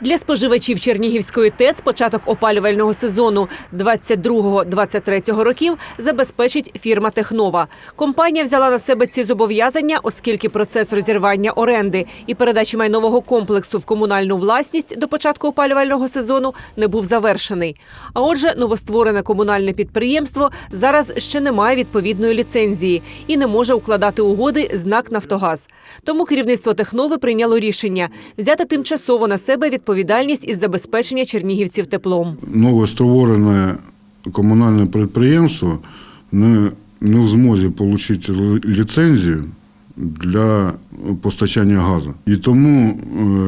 Для споживачів Чернігівської ТЕЦ початок опалювального сезону 22-23 років забезпечить фірма Технова. Компанія взяла на себе ці зобов'язання, оскільки процес розірвання оренди і передачі майнового комплексу в комунальну власність до початку опалювального сезону не був завершений. А отже, новостворене комунальне підприємство зараз ще не має відповідної ліцензії і не може укладати угоди з НАК «Нафтогаз». Тому керівництво Технови прийняло рішення взяти тимчасово на себе відповідальність із забезпечення чернігівців теплом. новостворене комунальне підприємство не, не в змозі отримати ліцензію для постачання газу. І тому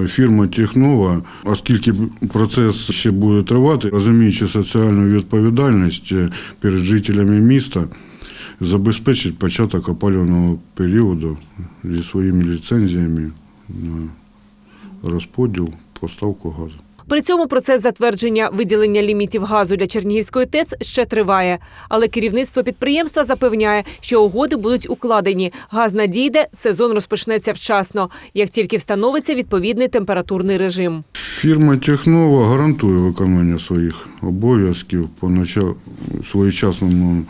е, фірма Технова, оскільки процес ще буде тривати, розуміючи соціальну відповідальність е, перед жителями міста, забезпечить початок опалювального періоду зі своїми ліцензіями на розподіл, поставку газу. При цьому процес затвердження виділення лімітів газу для Чернігівської ТЕЦ ще триває. Але керівництво підприємства запевняє, що угоди будуть укладені. Газ надійде, сезон розпочнеться вчасно, як тільки встановиться відповідний температурний режим. Фірма Технова гарантує виконання своїх обов'язків по нача- своєчасному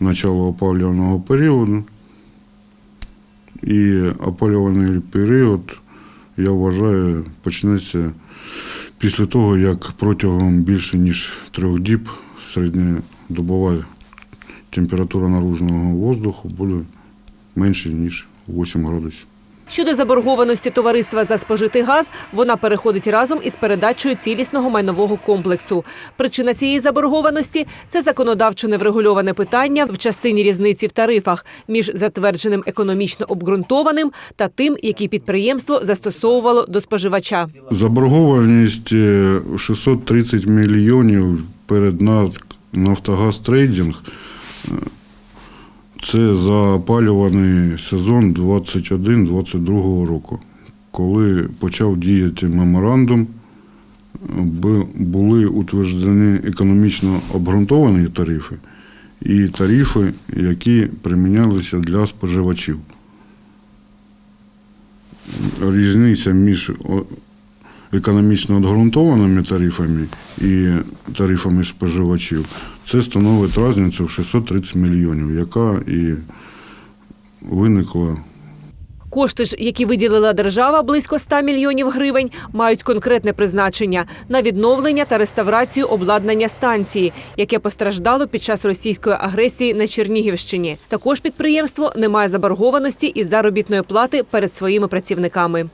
началу опалювального періоду. І опалювальний період, я вважаю, почнеться після того, як протягом більше ніж трьох діб середньодобова температура наружного воздуху буде менше, ніж 8 градусів. Щодо заборгованості товариства за спожитий газ, вона переходить разом із передачею цілісного майнового комплексу. Причина цієї заборгованості це законодавчо неврегульоване питання в частині різниці в тарифах між затвердженим економічно обґрунтованим та тим, який підприємство застосовувало до споживача. Заборгованість е, 630 мільйонів перед Нафтогаз Трейдинг. Це за опалюваний сезон 21-22 року, коли почав діяти меморандум, були утверджені економічно обґрунтовані тарифи і тарифи, які примінялися для споживачів. Різниця між економічно обґрунтованими тарифами і тарифами споживачів, це становить різницю в 630 мільйонів, яка і виникла Кошти ж, які виділила держава, близько 100 мільйонів гривень, мають конкретне призначення на відновлення та реставрацію обладнання станції, яке постраждало під час російської агресії на Чернігівщині. Також підприємство не має заборгованості із заробітної плати перед своїми працівниками.